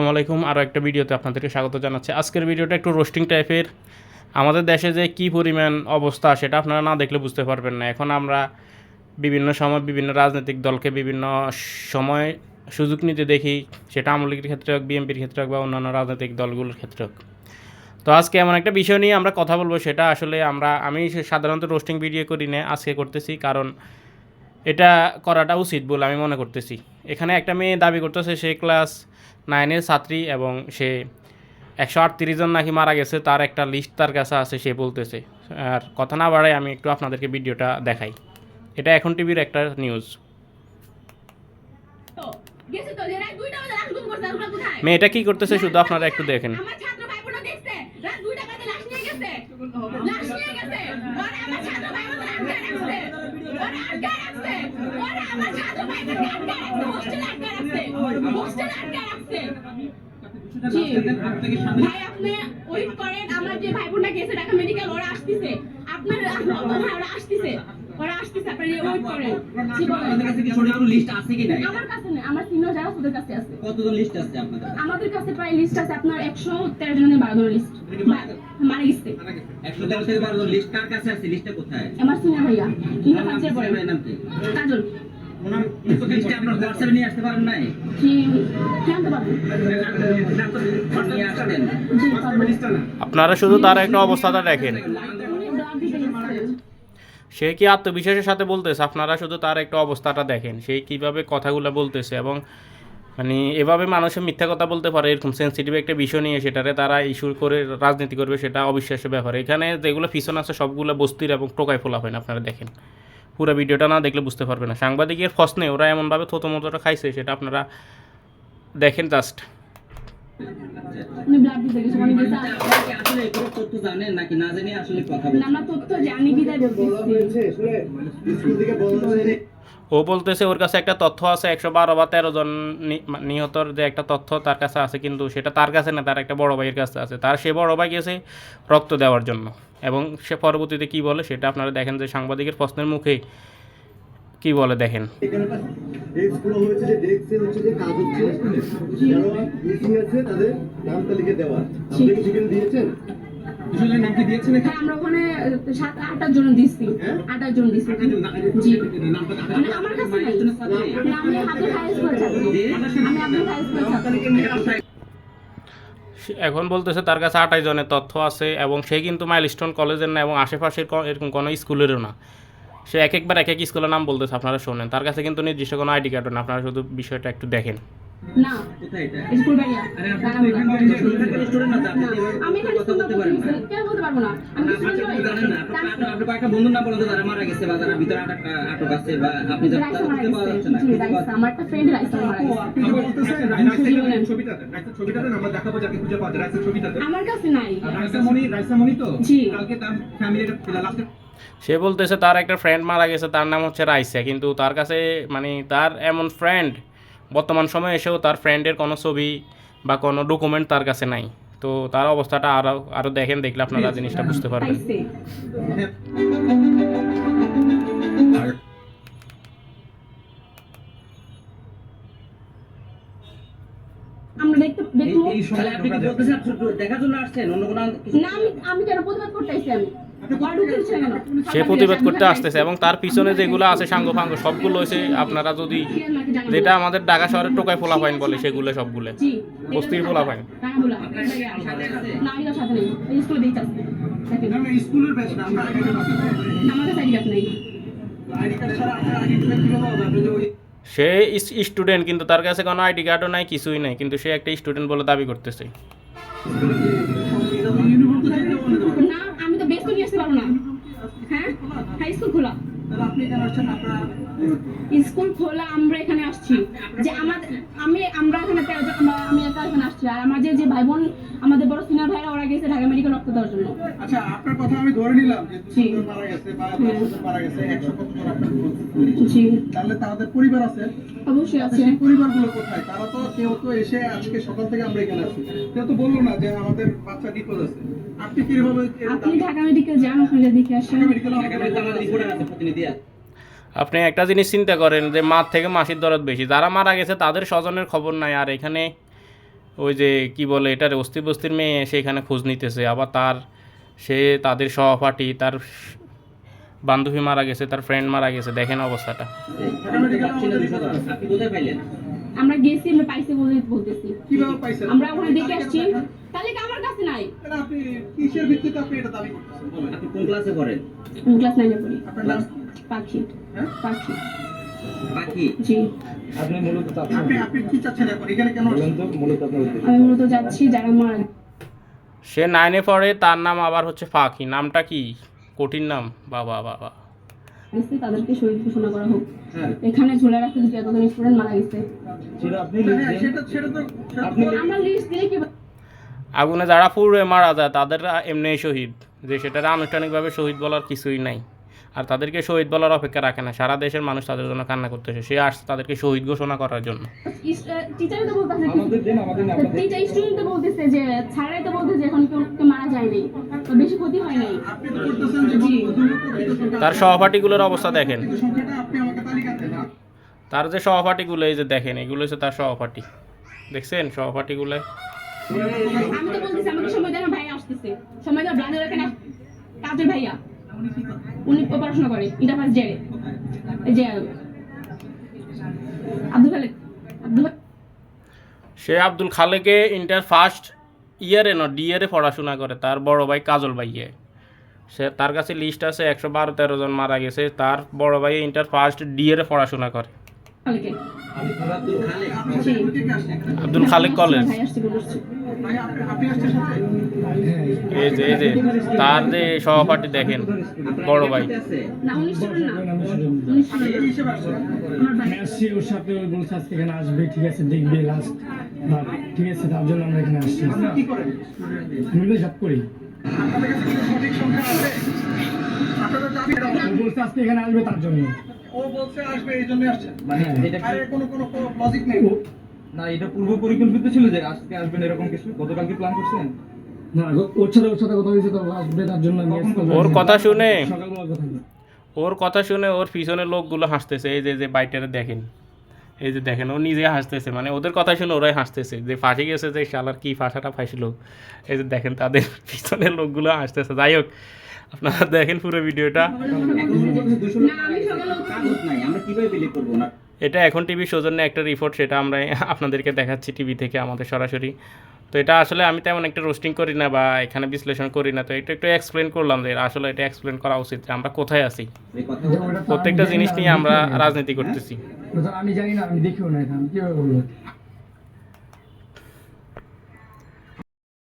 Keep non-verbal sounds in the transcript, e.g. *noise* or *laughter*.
আসসালামু আলাইকুম। আরও একটা ভিডিওতে আপনাদেরকে স্বাগত জানাচ্ছি। আজকের ভিডিওটা একটু রোস্টিং টাইপের আমাদের দেশে যে কী পরিমাণ অবস্থা সেটা আপনারা না দেখলে বুঝতে পারবেন না। এখন আমরা বিভিন্ন সময় বিভিন্ন রাজনৈতিক দলকে বিভিন্ন সময় সুযোগ নিতে দেখি। সেটা আওয়ামী ক্ষেত্রে হোক, বিএনপির ক্ষেত্রে হোক বা অন্যান্য রাজনৈতিক দলগুলোর ক্ষেত্রে হোক। তো আজকে এমন একটা বিষয় নিয়ে আমরা কথা বলব। সেটা আসলে আমরা, আমি সাধারণত রোস্টিং ভিডিও করি না, আজকে করতেছি। কারণ এটা করাটা উচিত বলে আমি মনে করতেছি। এখানে একটা মেয়ে দাবি করতেছে, সে ক্লাস নাইনের ছাত্রী এবং সে একশো আটত্রিশ জন নাকি মারা গেছে তার একটা লিস্ট তার কাছে আছে সে বলতেছে। আর কথা না বাড়াই আমি একটু আপনাদেরকে ভিডিওটা দেখাই। এটা এখন টিভির একটা নিউজ মেয়েটা কি করতেছে শুধু আপনারা একটু দেখেন। আমার হোস্টেলে আটকে রাখছে হোস্টেলে আটকে রাখছে জি। ভাই আপনি ওয়েট করেন আমার যে ভাই বোনরা গেছে ঢাকা মেডিকেল ওরা আসতেছে। আপনার আপনার ওরা আসতেছে। ওরা আসতেছে আপনি ওয়েট করেন আপনাদের কাছে কি ছোট ছোট লিস্ট আছে কি নাই? আমার কাছে নেই আমার সিনিয়র যারা ওদের কাছে আছে। কতজন লিস্ট আছে আপনাদের আমাদের কাছে প্রায় লিস্ট আছে আপনার একশো তেরো জনের বারো লিস্ট মারা গেছে? একশো তেরো থেকে জন লিস্ট কার কাছে আছে? লিস্টটা কোথায়? আমার সিনিয়র ভাইয়া। নাম নাম কি? কাজল। ওনার লিস্টটা আপনার হোয়াটসঅ্যাপে নিয়ে আসতে পারেন নাই? কি জানতে পারব। নিয়ে আসতেন জি পারব। আপনারা শুধু তার একটা অবস্থাটা দেখেন। সে কি আত্মবিশ্বাসের সাথে বলতেছে? আপনারা শুধু তার একটা অবস্থাটা দেখেন। সে কীভাবে কথাগুলো বলতেছে এবং মানে এভাবে মানুষের মিথ্যা কথা বলতে পারে এরকম সেন্সিটিভ একটা বিষয় নিয়ে সেটারে তারা ইস্যু করে রাজনীতি করবে সেটা অবিশ্বাসের ব্যাপার। এখানে যেগুলো পিছন আছে সবগুলো বস্তির এবং টোকায় ফোলা হয় না আপনারা দেখেন। পুরো ভিডিওটা না দেখলে বুঝতে পারবে না। সাংবাদিকের ফসনে ওরা এমনভাবে থতো মতোটা খাইছে সেটা আপনারা দেখেন জাস্ট উনি ব্লাড দিতে গেছে উনি গেছে আপনি কি আসলে এগুলো তথ্য জানেন নাকি না জেনে আসলে কথা না, আমরা তথ্য জানি বিদায় ও বলতেছে ওর কাছে একটা তথ্য আছে একশো বারো বা তেরো জন নিহতর যে একটা তথ্য তার কাছে আছে কিন্তু সেটা তার কাছে না তার একটা বড় ভাইয়ের কাছে আছে। তার সে বড় ভাই গেছে রক্ত দেওয়ার জন্য। এবং সে পরবর্তীতে কি বলে সেটা আপনারা দেখেন যে সাংবাদিকের প্রশ্নের মুখে কি বলে দেখেন। ডেস্কগুলো হয়েছে যে ডেস্কে হচ্ছে যে দুজনের নাম কি দিয়েছেন হ্যাঁ আমরা ওখানে সাত আটাশ জন দিচ্ছি আটাশ জন দিচ্ছি জি। মানে আমার কাছে নাই। আমি হাতের হাই স্কুল আমি আপনার হাই স্কুল সে- এখন বলতেছে তার কাছে আঠাশ জনের তথ্য আছে এবং সে কিন্তু মাইলস্টোন কলেজের না এবং আশেপাশের এরকম কোনো স্কুলেরও না। সে এক একবার এক এক স্কুলের নাম বলতেছে আপনারা শোনেন। তার কাছে কিন্তু নির্দিষ্ট কোনো আইডি কার্ড না। আপনারা শুধু বিষয়টা একটু দেখেন। না। কোথায় এটা? স্কুল বাড়িয়া আরে আপনি তো স্টুডেন্ট না তো? আপনি না, এভাবে আমি এখানে কথা বলতে পারেন না। কেন বলতে পারব না? আমি আপনি জানেন না। আপনি আপনি- আপনি কয়েকটা বন্ধুর নাম বলেন তো মারা গেছে বা যারা ভিতরে আটক আটক আছে বা আপনি যারা রাইসা তারা মারা খুঁজে পাওয়া যাচ্ছে না জি খুঁজে পাওয়া রাইসা আমার একটা ফ্রেন্ড রাইসা মারা গেছে। জি বলেন। ছবিটাতে রাইসের ছবিটাতে না আমরা দেখাবো যাকে খুঁজে পাওয়া যায় রাইসের ছবিটাতে। আমার কাছে নাই। রাইসামণি রাইসামণি তো? কালকে তার ফ্যামিলির লাস্টে সে বলতেছে তার একটা ফ্রেন্ড মারা গেছে তার নাম হচ্ছে রাইসা। কিন্তু তার কাছে মানে তার এমন ফ্রেন্ড বর্তমান সময়ে এসেও তার ফ্রেন্ডের কোনো ছবি বা কোনো ডকুমেন্ট তার কাছে নাই। তো তার অবস্থাটা আরও আরও দেখেন দেখলে আপনারা জিনিসটা বুঝতে পারবেন। সে প্রতিবাদ করতে আসতেছে এবং তার পিছনে যেগুলো আছে সাঙ্গ ফাঙ্গ সবগুলো হচ্ছে আপনারা যদি যেটা আমাদের ঢাকা শহরের টোকায় ফোলা পাইন বলে সেগুলো সবগুলো। জি বস্তির ফোলা পাইন রাঙাবুলা না আমি সাথে নেই। এই স্কুলে দিতে আসছে দেখেন। আমরা স্কুলের ব্যাচ না আমরা আইডি কার্ড আমার কাছে আইডি কার্ড নাই আইডি কার্ড ছাড়া আপনার আইডি কার্ড কীভাবে হবে? আপনি যে ওই সে স্টুডেন্ট কিন্তু তার কাছে কোনো আইডি কার্ডও নাই কিছুই নাই। কিন্তু সে একটা স্টুডেন্ট বলে দাবি করতেছে ইউনিভার্সিটি না আমি তো বেস্ট নিয়ে আসতে পারব না হ্যাঁ? হাই স্কুল খোলা। স্কুল খোলা আমরা এখানে আসছি। যে আমাদের আমি আমরা এখানে আমি একা এখানে আসছি। আর আমার যে ভাই বোন আমাদের বড় সিনিয়র ভাইরা ওরা গেছে ঢাকা মেডিকেল রক্ত দেওয়ার জন্য। আচ্ছা আপনার কথা আমি ধরে নিলাম যে মারা গেছে বা মারা গেছে জি। তাহলে তাদের পরিবার আছে? অবশ্যই আছে। সেই পরিবারগুলো কোথায়? তারা তো কেউ তো এসে আজকে সকাল থেকে আমরা এখানে আছি। কেউ তো বলল না যে আমাদের বাচ্চা নিখোঁজ আছে। আপনি কীভাবে আপনি ঢাকা মেডিকেল যান ওখানে দেখে আসেন। মেডিকেল আমাদের প্রতিনিধি আছে। আপনি একটা জিনিস চিন্তা করেন যে মার থেকে মাসির দরদ বেশি। যারা মারা গেছে তাদের স্বজনের খবর নাই। আর এখানে ওই যে কি বলে এটার অস্থি বস্তির মেয়ে সেখানে খোঁজ নিতেছে। আবার তার সে তাদের সহপাঠী তার বান্ধবী মারা গেছে তার ফ্রেন্ড মারা গেছে। দেখেন অবস্থাটা। আমরা গেছি আমরা পাইছি বলে বলতেছি। কীভাবে পাইছেন? আমরা ওখানে দেখে আসছি তালিকা আমার কাছে নাই। তাহলে আপনি কিসের ভিত্তিতে আপনি এটা দাবি করতেছেন বলেন আপনি কোন ক্লাসে পড়েন? আমি ক্লাস নাইনে পড়ি? আপনার নাম? পাখি। হ্যাঁ? পাখি। পাখি? জি। আপনি মূলত আপনি আপনি কি চাচ্ছেন এখন? এখানে কেন আসছেন? মূলত আপনার উদ্দেশ্য। আমি মূলত যাচ্ছি যারা মারা সে নাইনে পড়ে তার নাম আবার হচ্ছে ফাঁকি নামটা কি? কঠিন নাম? বাবা বাবা। তাদেরকে শহীদ ঘোষণা করা হোক। হ্যাঁ। এখানে ঝুলে রাখতে যে এতজন স্টুডেন্ট মারা গেছে। সেটা আপনি হ্যাঁ, আমরা লিস্ট দিয়ে কি আগুনে যারা পুরে মারা যায় তাদের এমনি শহীদ। যে সেটা আনুষ্ঠানিকভাবে শহীদ বলার কিছুই নাই। আর তাদেরকে শহীদ বলার অপেক্ষা রাখে না। সারা দেশের মানুষ তাদের জন্য কান্না করতেছে। সে আসছে তাদেরকে শহীদ ঘোষণা করার জন্য। দিন হয় তার সহপাঠীগুলোর অবস্থা দেখেন। প্রকৃত সংখ্যাটা আপনি আমাকে তালিকা দেন তার যে সহপাঠীগুলো এই যে দেখেন এগুলো হচ্ছে তার সহপাঠী। দেখছেন সহপাঠীগুলো? আমি তো বলতেছি আমাকে সময় দেয় ভাই আসতেছে। সময় দেওয়া ব্রাদার এখানে কাজের ভাইয়া। উনি পড়াশোনা করে জেলে। আব্দুল খালেক সে আব্দুল খালেকে ইন্টার ফার্স্ট ইয়ারে ন ডি ইয়ারে পড়াশোনা করে, তার বড় ভাই কাজল ভাইয়ে। সে, তার কাছে লিস্ট আছে, একশো বারো তেরো জন মারা গেছে, তার বড় ভাই ইন্টার ফার্স্ট ডি ইয়ারে পড়াশোনা করে। আব্দুল খালেক কলেজ। ভাই আসছে বলছি। ভাই আপনি আপনি আসছেন সাথে? এই যে এই যে তার যে সহপাঠী দেখেন বড় ভাই। ওর সাথে ওই বলছে আজকে এখানে আসবে ঠিক আছে দেখবে লাস্ট ঠিক আছে তার জন্য আমরা এখানে আসছি। তো জব করি। আপনাদের কাছে সঠিক সংখ্যা আছে? আপনাদের দাবি এটা ও বলছে আজকে এখানে আসবে তার জন্য। ও বলছে আসবে এই জন্য আসছেন মানে হ্যাঁ। এটা আরে কোনো কোনো লজিক নেই। না এটা পূর্ব পরিকল্পিত ছিল যে আজকে আসবেন এরকম কিছু। গতকালকে প্ল্যান করছেন? না ওর সাথে ওর সাথে কথা হয়েছে তো আসবে তার জন্য আমি কখন? আজকে ওর কথা শুনে সকালবেলা কথা হয়েছে। ওর কথা শুনে ওর পিছনের লোকগুলো হাসতেছে এই যে যে বাইটারে দেখেন। এই যে দেখেন ও নিজে হাসতেছে মানে ওদের কথা শুনে ওরাই হাসতেছে। যে ফাঁসি গেছে যে শালার কি ফাঁসাটা ফাঁসিল। এই যে দেখেন তাদের *laughs* পিছনের লোকগুলো হাসতেছে। যাই হোক আপনারা দেখেন পুরো ভিডিওটা। কাগজ নাই আমরা কীভাবে বিলিভ করব না এটা এখন টিভি সৌজন্যে একটা রিপোর্ট সেটা আমরা আপনাদেরকে দেখাচ্ছি টিভি থেকে আমাদের সরাসরি। তো এটা আসলে আমি তেমন একটা রোস্টিং করি না বা এখানে বিশ্লেষণ করি না তো এটা একটু এক্সপ্লেন করলাম যে আসলে এটা এক্সপ্লেন করা উচিত যে আমরা কোথায় আছি। প্রত্যেকটা জিনিস নিয়ে আমরা রাজনীতি করতেছি। আমি জানি না আমি দেখিও না